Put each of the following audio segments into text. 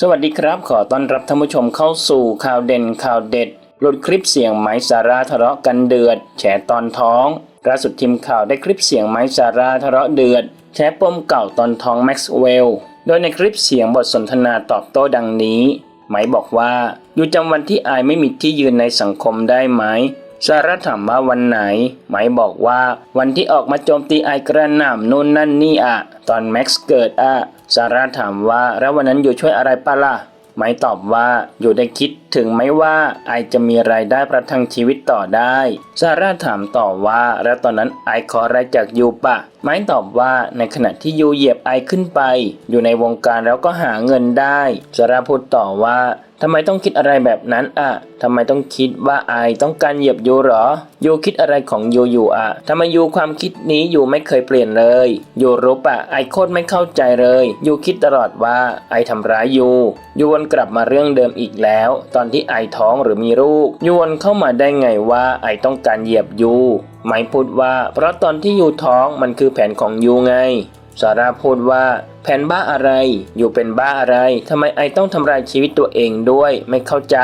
สวัสดีครับ ขอต้อนรับท่านผู้ชมเข้าสู่ข่าวเด่นข่าวเด็ดหลุดคลิปเสียงไม้สาราทะเลาะกันเดือด แฉตอนท้องล่าสุดทีมข่าวได้คลิปเสียงไม้สาราทะเลาะเดือด แฉปมเก่าตอนท้องแม็กซ์เวลโดยในคลิปเสียงบทสนทนาตอบโต้ดังนี้ไหมบอกว่า อยู่จำวันที่อายไม่มีที่ยืนในสังคมได้ไหม ซาร่าถามว่าวันไหนไหมบอกว่า วันที่ออกมาโจมตีไอกระหน่ำนู่นนั่นนี่อะ ตอนแม็กซ์เกิดอะซาร่าถามว่าแล้ววันนั้นอยู่ช่วยอะไรปะล่ะไหมตอบว่าอยู่ได้คิด ถึงไหมว่าไอจะมีรายได้ประทังชีวิตต่อได้ ซาร่าถามต่อว่า แล้วตอนนั้นไอขออะไรจากยูปะไหมตอบว่าในขณะที่ยูเหยียบไอขึ้นไป อยู่ในวงการแล้วก็หาเงินได้ ซาร่าพูดต่อว่าทำไมต้องคิดอะไรแบบนั้นอะ ทำไมต้องคิดว่าไอต้องการเหยียบยูหรอ ยูคิดอะไรของยูอยู่อะ ทำไมยูความคิดนี้ยูไม่เคยเปลี่ยนเลย ยูรู้ปะไอโคตรไม่เข้าใจเลย ยูคิดตลอดว่าไอทำร้ายยู ยูวนกลับมาเรื่องเดิมอีกแล้ว ตอนอนที่ไอท้องหรือมีลูกยวนเข้ามาได้ไงว่าไอต้องการเหยียบยูไม่พูดว่า เพราะตอนที่ยูท้องมันคือแผนของยูไงซาร่าพูดว่าแผนบ้าอะไร อยู่เป็นบ้าอะไรทำไมไอต้องทำลายชีวิตตัวเองด้วย ไม่เข้าใจ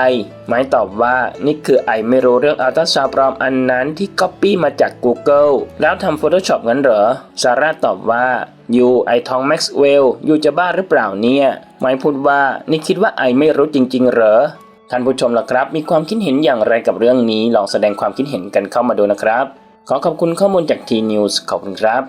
ไม้ตอบว่านี่คือไอไม่รู้เรื่องอัลตราซาวปลอมอันนั้นที่ก๊อปปี้มาจาก Google แล้วทำ Photoshop งั้นเหรอซาร่าตอบว่ายูไอทองแม็กซ์เวลยูจะบ้าหรือเปล่าเนี่ย ไม้พูดว่านี่คิดว่าไอไม่รู้จริง ๆ เหรอ ท่านผู้ชมล่ะครับ มีความคิดเห็นอย่างไรกับเรื่องนี้ ลองแสดงความคิดเห็นกันเข้ามาดูนะครับ ขอขอบคุณข้อมูลจากทีนิวส์ขอบคุณครับ